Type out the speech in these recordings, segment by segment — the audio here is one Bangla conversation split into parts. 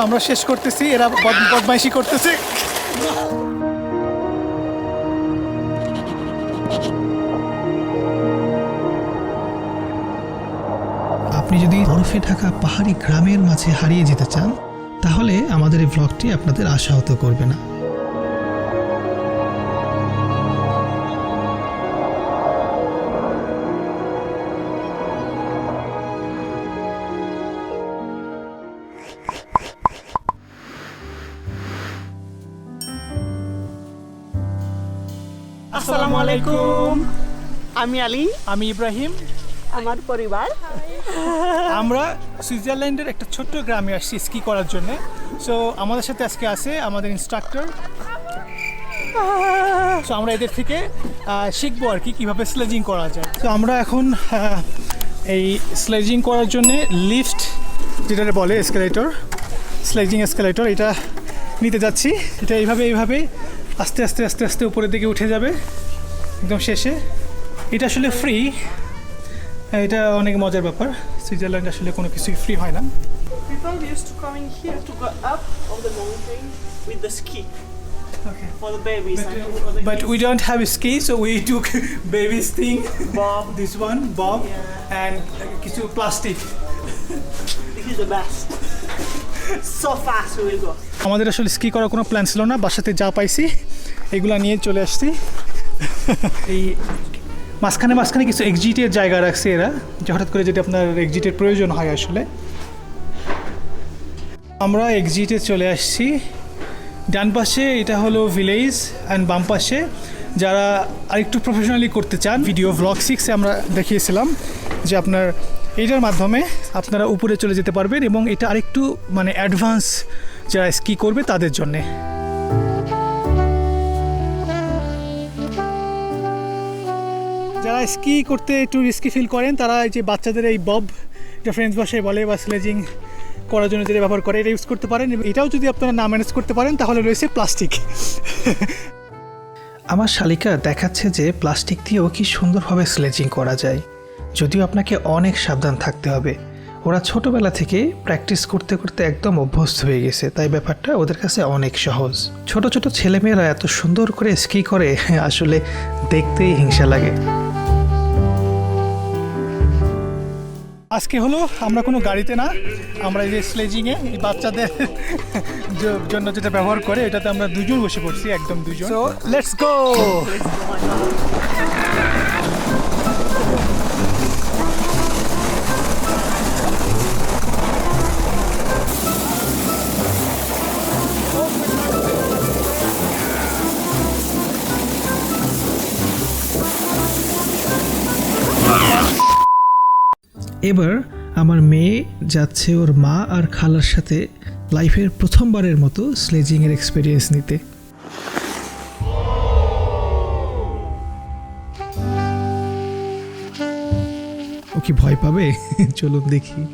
আমরা শেষ করতেছি, এরা বদ- বদমাইশি করতেছে। আপনি যদি বরফে ঢাকা পাহাড়ি গ্রামের মাঝে হারিয়ে যেতে চান, তাহলে আমাদের এই ব্লগটি আপনাদের আশাহত করবে না। আসসালামু আলাইকুম। আমি আলী। আমি ইব্রাহিম। আমার পরিবার। আমরা সুইজারল্যান্ডের একটা ছোট্ট গ্রামে আসছি স্কি করার জন্য। সো আমাদের সাথে আজকে আছে আমাদের ইনস্ট্রাক্টর সো আমরা এদের থেকে শিখব আর কি কীভাবে স্লেজিং করা যায়। তো আমরা এখন এই স্লেজিং করার জন্যে লিফট যেটা বলে এসকেলেটর স্লেজিং এসকেলেটর এটা নিতে যাচ্ছি। এটা এইভাবে এইভাবে আস্তে আস্তে আস্তে আস্তে উপরের দিকে উঠে যাবে। একদম শেষে। এটা আসলে ফ্রি এটা অনেক মজার ব্যাপার। সুইজারল্যান্ড আসলে কোনো কিছুই ফ্রি হয় না। We don't have ski so we two babies thing bob this one bob and কিছু প্লাস্টিক দিস আমাদের আসলে স্কি করার কোনো প্ল্যান ছিল না, বাসাতে যা পাইছি, এগুলা নিয়ে চলে আসছি। এই মাঝখানে মাঝখানে কিছু এক্সিটের জায়গা রাখছে এরা, যে হঠাৎ করে যদি আপনার এক্সিটের প্রয়োজন হয় আসলে। আমরা এক্সিটে চলে আসছি। ডান পাশে এটা হলো ভিলেজ অ্যান্ড বাম পাশে যারা আরেকটু প্রফেশনালি করতে চান ভিডিও ভ্লগ সিক্সে আমরা দেখিয়েছিলাম যে আপনার এইটার মাধ্যমে আপনারা উপরে চলে যেতে পারবেন এবং এটা আরেকটু মানে অ্যাডভান্স যারা স্কি করবে তাদের জন্যে। যারা স্কি করতে একটু রিস্কি ফিল করেন, তারা এই যে বাচ্চাদের এই বব এটা ফ্রেঞ্চ ভাষায় বলে বা স্লেজিং করার জন্য যেটা ব্যবহার করে, এটা ইউজ করতে পারেন এটাও যদি আপনারা না ম্যানেজ করতে পারেন, তাহলে রয়েছে প্লাস্টিক আমার শালিকা দেখাচ্ছে যে প্লাস্টিক দিয়েও কি সুন্দরভাবে স্লেজিং করা যায়। যদিও আপনাকে অনেক সাবধান থাকতে হবে। ওরা ছোটবেলা থেকে প্র্যাকটিস করতে করতে একদম অভ্যস্ত হয়ে গেছে তাই ব্যাপারটা ওদের কাছে অনেক সহজ। ছোট ছোট ছেলেমেয়েরা এত সুন্দর করে স্কি করে আসলে দেখতেই হিংসা লাগে। আজকে হলো আমরা কোনো গাড়িতে না আমরা এই যে স্লেজিংয়ে এই বাচ্চাদের জন্য যেটা ব্যবহার করে এটাতে আমরা দুজন বসে পড়ছি একদম দুজন। লেটস গো এবার আমার মেয়ে যাচ্ছে ওর মা আর খালার সাথে লাইফের প্রথমবারের মতো স্লেজিংয়ের এক্সপিরিয়েন্স নিতে। ও কি ভয় পাবে? চলুন দেখি।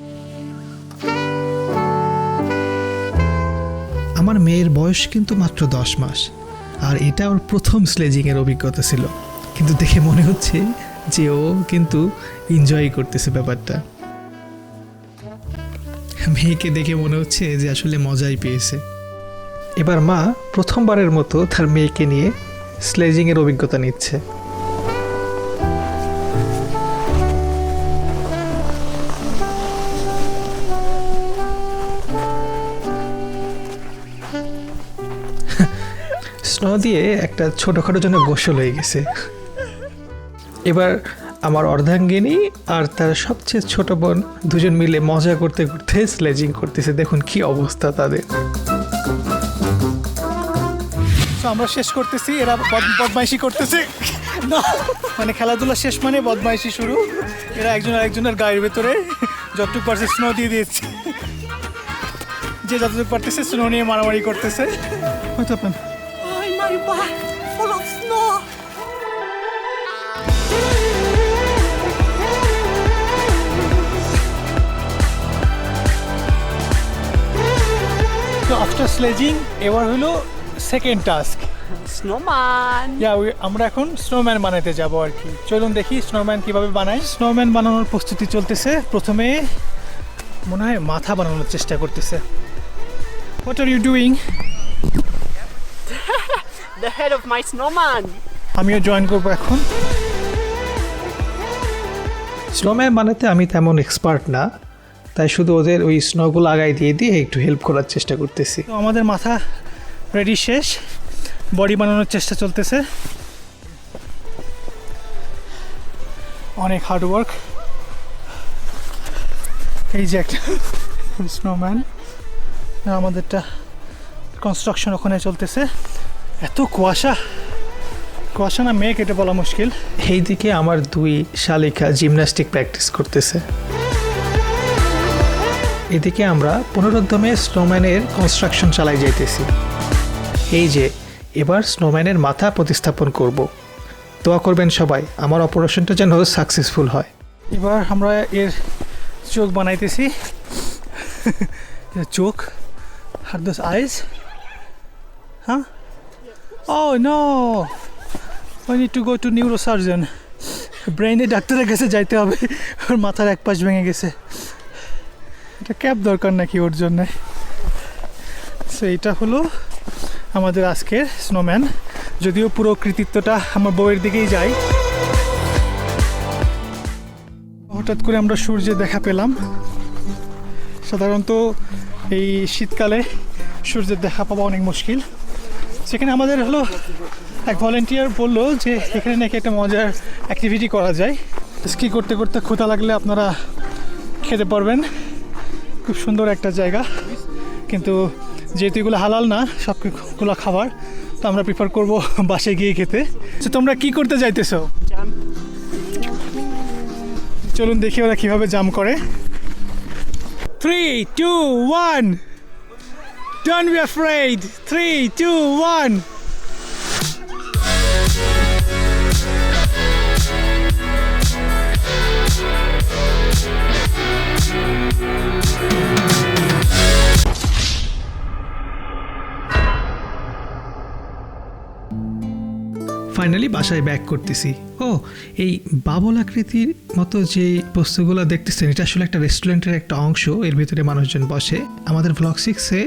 আমার মেয়ের বয়স কিন্তু মাত্র দশ মাস, আর এটা ওর প্রথম স্লেজিংয়ের অভিজ্ঞতা ছিল। কিন্তু দেখে মনে হচ্ছে যে ও কিন্তু এনজয় করতেছে ব্যাপারটা। মেয়েকে দেখে মনে হচ্ছে যে আসলে মজাই পেয়েছে। এবার মা প্রথমবারের মতো তার মেয়েকে নিয়ে স্লেজিংয়ের অভিজ্ঞতা নিচ্ছে। স্নো দিয়ে একটা ছোটোখাটো জন্য গোসল হয়ে গেছে। এবার আমার অর্ধাঙ্গিনী আর তার সবচেয়ে ছোট বোন দুজন মিলে মজা করতে করতে স্লেজিং করতেছে। দেখুন কি অবস্থা তাদের। আমরা শেষ করতেছি এরা বদমাইশি করতেছে। না মানে খেলাধুলা শেষ মানে বদমাইশি শুরু। এরা একজন আরেকজনের গায়ের ভেতরে যতটুকু পারছে স্নো দিয়ে দিয়েছে যে যতটুকু পারতেছে স্নো নিয়ে মারামারি করতেছে। হয়তো আপনার স্লেজিং এবার হলো সেকেন্ড টাস্ক. ইয়া আমরা এখন স্নোম্যান বানাতে যাব আর কি। চলুন দেখি স্নোম্যান কীভাবে বানাই স্নোম্যান বানানোর প্রস্তুতি চলতেছে। প্রথমে মনে হয় মাথা বানানোর চেষ্টা করতেছে। What are you doing The head of my snowman. আমিও জয়েন করব এখন। স্নোম্যান বানাতে আমি তেমন এক্সপার্ট না। তাই শুধু ওদের ওই স্নোগুলো আগায় দিয়ে দিয়ে একটু হেল্প করার চেষ্টা করতেছি। তো আমাদের মাথা রেডি শেষ বডি বানানোর চেষ্টা চলতেছে। অনেক হার্ড ওয়ার্ক এই যে একটা স্নোম্যান আমাদেরটা কনস্ট্রাকশন ওখানে চলতেছে। এত কুয়াশা। কুয়াশা না মেঘ এটা বলা মুশকিল। এইদিকে আমার দুই শালিকা জিমন্যাস্টিক প্র্যাকটিস করতেছে। এদিকে আমরা পুনরুদ্যমে স্নোম্যানের কনস্ট্রাকশন চালাই যাইতেছি। এই যে, এবার স্নোম্যানের মাথা প্রতিস্থাপন করব। দোয়া করবেন সবাই, আমার অপারেশনটা যেন সাকসেসফুল হয়। এবার আমরা এর চোখ বানাইতেছি। চোখ আর দোস আইস হ্যাঁ? ও no need to go to neurosurgeon ব্রেইনে ডাক্তারের কাছে যাইতে হবে। ওর মাথার এক পাশ ভেঙে গেছে। এটা ক্যাব দরকার নাকি ওর জন্যে? সো এটা হলো আমাদের আজকের স্নোম্যান যদিও পুরো কৃতিত্বটা আমার বউয়ের দিকেই যায়। হঠাৎ করে আমরা সূর্যের দেখা পেলাম। সাধারণত এই শীতকালে সূর্যের দেখা পাওয়া অনেক মুশকিল। সেখানে আমাদের হলো এক ভলেন্টিয়ার বলল যে এখানে নাকি একটা মজার অ্যাক্টিভিটি করা যায়। স্কি করতে করতে ক্ষুধা লাগলে আপনারা খেতে পারবেন। খুব সুন্দর একটা জায়গা। কিন্তু যেহেতু এগুলো হালাল না সবগুলো খাবার তো আমরা প্রিফার করব বাসে গিয়ে খেতে। তো তোমরা কি করতে যাইতেছো? চলুন দেখি ওরা কীভাবে জাম করে। Three two one don't be afraid three two one finally বাসায় ব্যাক করতেছি। ও, এই বাবল আকৃতির মতো যে বস্তুগুলো দেখতেছেন, এটা আসলে একটা রেস্টুরেন্টের একটা অংশ, এর ভিতরে মানুষজন বসে। আমাদের ব্লগ সিক্সে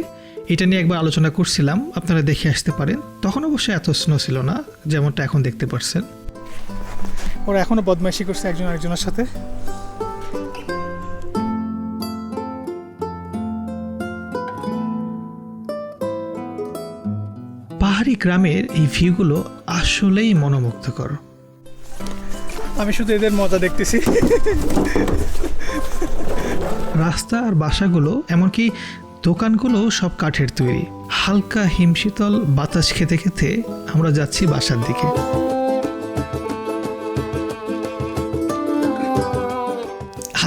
এটা নিয়ে একবার আলোচনা করছিলাম, আপনারা দেখে আসতে পারেন। তখন অবশ্যই এত স্নো ছিল না, যেমনটা এখন দেখতে পাচ্ছেন ওরা এখনও বদমাইশি করছে একজন আরেকজনের সাথে। পাহাড়ি গ্রামের এই ভিউগুলো আসলেই মনোমুগ্ধকর। আমি শুধু এদের মজা দেখতেছি। রাস্তা আর বাসাগুলো এমনকি দোকানগুলো সব কাঠের তৈরি। হালকা হিমশীতল বাতাস খেতে খেতে আমরা যাচ্ছি বাসার দিকে।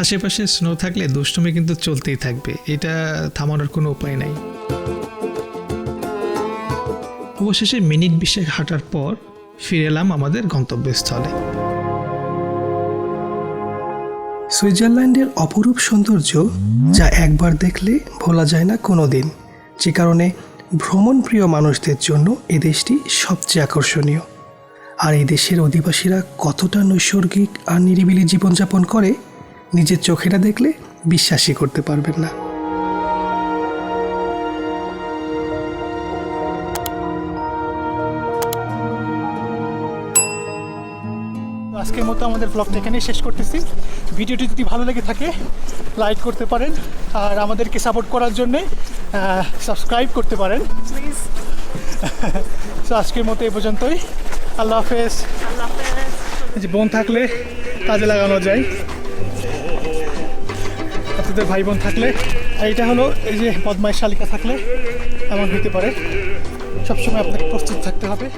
আশেপাশে স্নো থাকলে দুষ্টুমি কিন্তু চলতেই থাকবে। এটা থামানোর কোনো উপায় নাই। অবশেষে মিনিট বিশেক হাঁটার পর ফিরে এলাম আমাদের গন্তব্যস্থলে। সুইজারল্যান্ডের অপরূপ সৌন্দর্য যা একবার দেখলে ভোলা যায় না কোনো দিন যে কারণে ভ্রমণপ্রিয় মানুষদের জন্য এ দেশটি সবচেয়ে আকর্ষণীয়। আর এই দেশের অধিবাসীরা কতটা নৈসর্গিক আর নিরিবিলি জীবনযাপন করে, নিজের চোখেরা দেখলে বিশ্বাসই করতে পারবেন না। আজকের মতো আমাদের ব্লগটা এখানেই শেষ করতেছি। ভিডিওটি যদি ভালো লেগে থাকে লাইক করতে পারেন আর আমাদেরকে সাপোর্ট করার জন্যে সাবস্ক্রাইব করতে পারেন। Please. তো আজকের মতো এই পর্যন্তই। আল্লাহ হাফেজ। যে বোন থাকলে কাজে লাগানো যায়। আপনাদের ভাই বোন থাকলে আর এটা হলো এই যে বদমাইশ শালিকা থাকলে এমন হতে পারে। সবসময় আপনাকে প্রস্তুত থাকতে হবে।